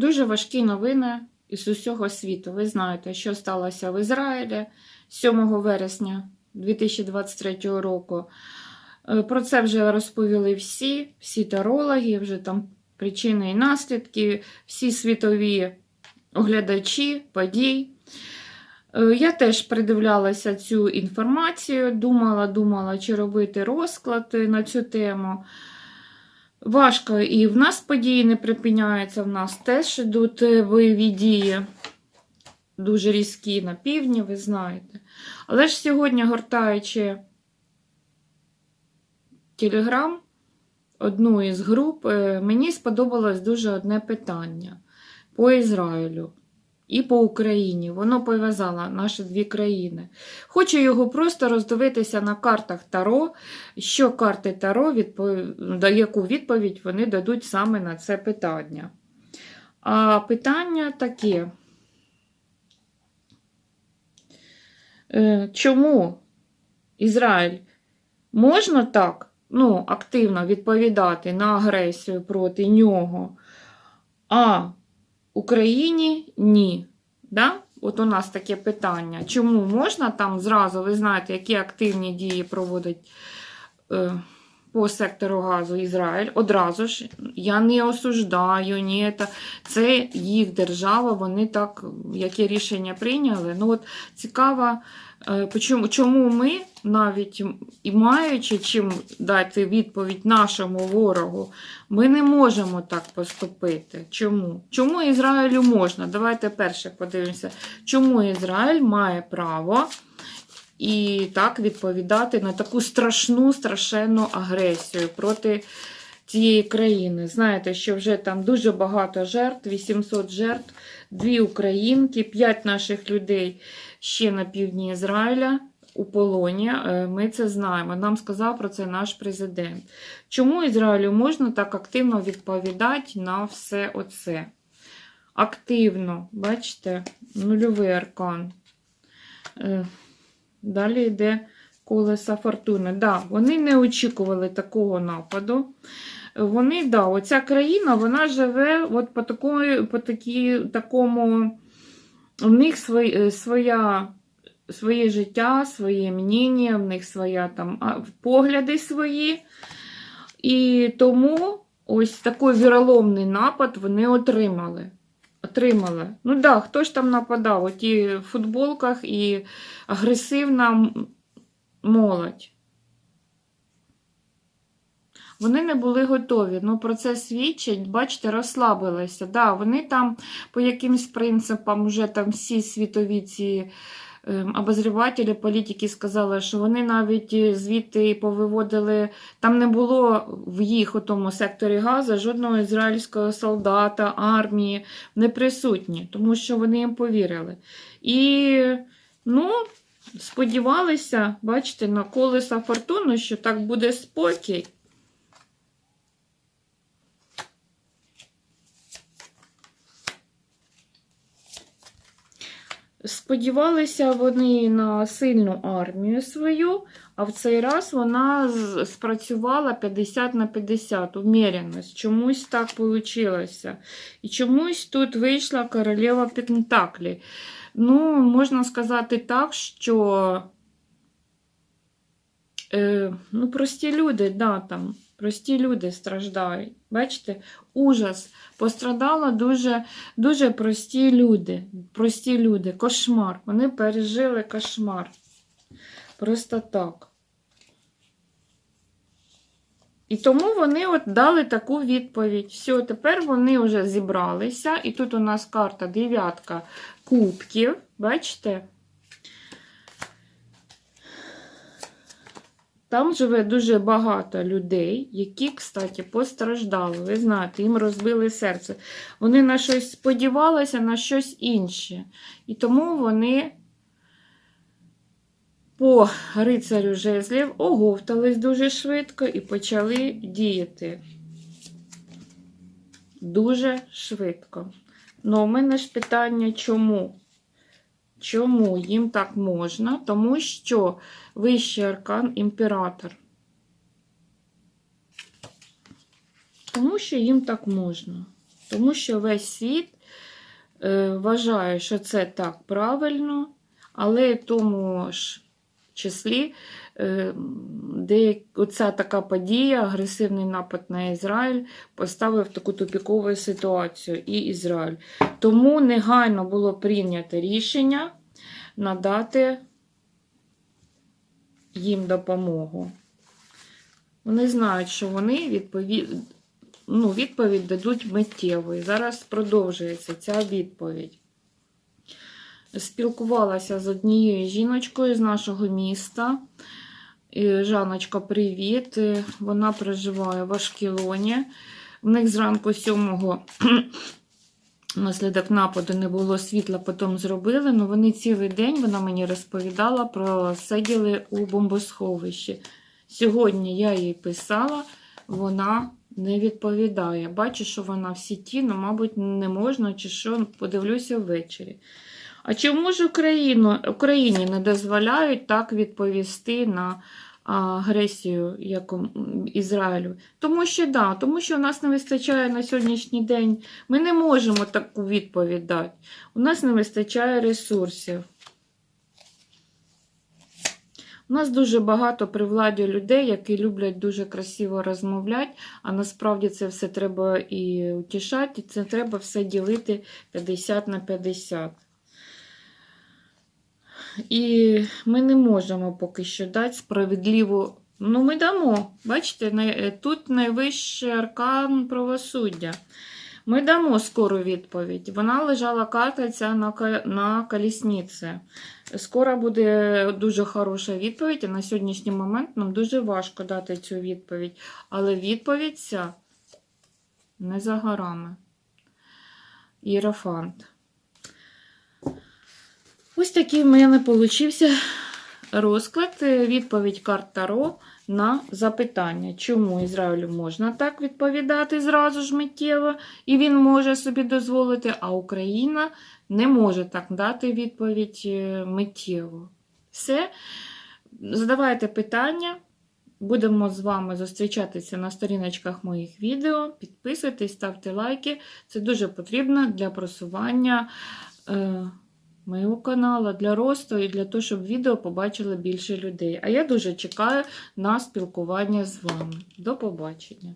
Дуже важкі новини із усього світу. Ви знаєте, що сталося в Ізраїлі 7 вересня 2023 року. Е, Про це вже розповіли всі, всі тарологи, вже там причини і наслідки, всі світові оглядачі подій. Е, Я теж придивлялася цю інформацію, думала, думала, чи робити розклад на цю тему. Важко і в нас події не припиняються, в нас теж йдуть е, бойові дії, дуже різкі на півдні, ви знаєте. Але ж сьогодні, гортаючи Телеграм, одну із груп, е, мені сподобалось дуже одне питання по Ізраїлю і по Україні. Воно пов'язало наші дві країни. Хочу його просто роздивитися на картах Таро, що карти Таро, відпов... яку відповідь вони дадуть саме на це питання. А питання таке. Е, Чому Ізраїль можна так ну, активно відповідати на агресію проти нього, а Україні ні. Да? От у нас таке питання. Чому можна там зразу, ви знаєте, які активні дії проводить е, по сектору газу Ізраїль? Одразу ж я не осуждаю, ні, це, це їх держава, вони так, яке рішення прийняли. Ну от Цікаво, е, чому ми, навіть і маючи чим дати відповідь нашому ворогу, ми не можемо так поступити. Чому? Чому Ізраїлю можна? Давайте перше подивимося, чому Ізраїль має право і так відповідати на таку страшну, страшенну агресію проти цієї країни. Знаєте, що вже там дуже багато жертв, 800 жертв, дві українки, п'ять наших людей ще на півдні Ізраїля. У полоні, Е, ми це знаємо. Нам сказав про це наш президент. Чому Ізраїлю можна так активно відповідати на все оце? Активно, бачите, нульовий аркан. Далі йде колеса фортуни. Да, вони не очікували такого нападу. Вони, да, оця країна, вона живе от по, такої, по такі, такому. У них свої, е, своя, своє життя, своє мнення, в них своя там погляди свої. І тому ось такий віроломний напад вони отримали. Отримали. Ну так, да, хто ж там нападав? Оті в футболках і агресивна молодь. Вони не були готові. Ну, про це свідчить, бачите, розслабилися. Да, вони там по якимсь принципам вже там всі світові ці обозрівателі, політики сказали, що вони навіть е, звідти повиводили, там не було в їх у тому секторі газу жодного ізраїльського солдата, армії не присутні, тому що вони їм повірили. І, ну, сподівалися, бачите, на колеса фортуни, що так буде спокій. Сподівалися вони на сильну армію свою, а в цей раз вона спрацювала 50 на 50, уміряність. Чомусь так вийшло. І чомусь тут вийшла королева Пентаклі. Ну, можна сказати так, що е, ну, прості люди, да, там, прості люди страждають. Бачите, ужас. Пострадало дуже Дуже прості люди, прості люди, кошмар. Вони пережили кошмар. Просто так. І тому вони от дали таку відповідь. Все, тепер вони вже зібралися. І тут у нас карта дев'ятка кубків. Бачите? Там живе дуже багато людей, які, кстати, постраждали. Ви знаєте, їм розбили серце. Вони на щось сподівалися, на щось інше. І тому вони по рицарю жезлів оговтались дуже швидко і почали діяти. Дуже швидко. Ну, у мене ж питання, чому? Чому їм так можна? Тому що вищий аркан імператор. Тому що їм так можна. Тому що весь світ е, вважає, що це так правильно, але в тому ж числі де оця така подія, агресивний напад на Ізраїль, поставив таку тупікову ситуацію і Ізраїль. Тому негайно було прийнято рішення надати їм допомогу. Вони знають, що вони відповідь, ну, відповідь дадуть миттєво. І зараз продовжується ця відповідь. Спілкувалася з однією жіночкою з нашого міста. Жаночка, привіт. Е, Вона проживає в Ашкелоні. В них зранку 7 Наслідок нападу не було світла, потім зробили. Ну вони цілий день вона мені розповідала про сиділи у бомбосховищі. Сьогодні я їй писала, вона не відповідає. Бачу, що вона в сіті, ну, мабуть, не можна чи що, подивлюся ввечері. А чому ж Україну, Україні не дозволяють так відповісти на агресію як Ізраїлю? Тому що да, тому що у нас не вистачає на сьогоднішній день. Ми не можемо таку відповідь дати. У нас не вистачає ресурсів. У нас дуже багато при владі людей, які люблять дуже красиво розмовляти, а насправді це все треба і утішати, і це треба все ділити 50 на 50. І ми не можемо поки що дати справедливу. Ну, ми дамо. Бачите, тут найвищий аркан правосуддя. Ми дамо скору відповідь. Вона лежала карта ця на, колісниці. Скоро буде дуже хороша відповідь, а на сьогоднішній момент нам дуже важко дати цю відповідь. Але відповідь ця не за горами. Єрофант. Ось такий в мене получився розклад, е, відповідь карт Таро на запитання, чому Ізраїлю можна так відповідати зразу ж миттєво, і він може собі дозволити, а Україна не може так дати відповідь е, миттєво. Все. Задавайте питання. Будемо з вами зустрічатися на сторіночках моїх відео. Підписуйтесь, ставте лайки. Це дуже потрібно для просування. Моєго каналу для росту і для того, щоб відео побачили більше людей. А я дуже чекаю на спілкування з вами. До побачення!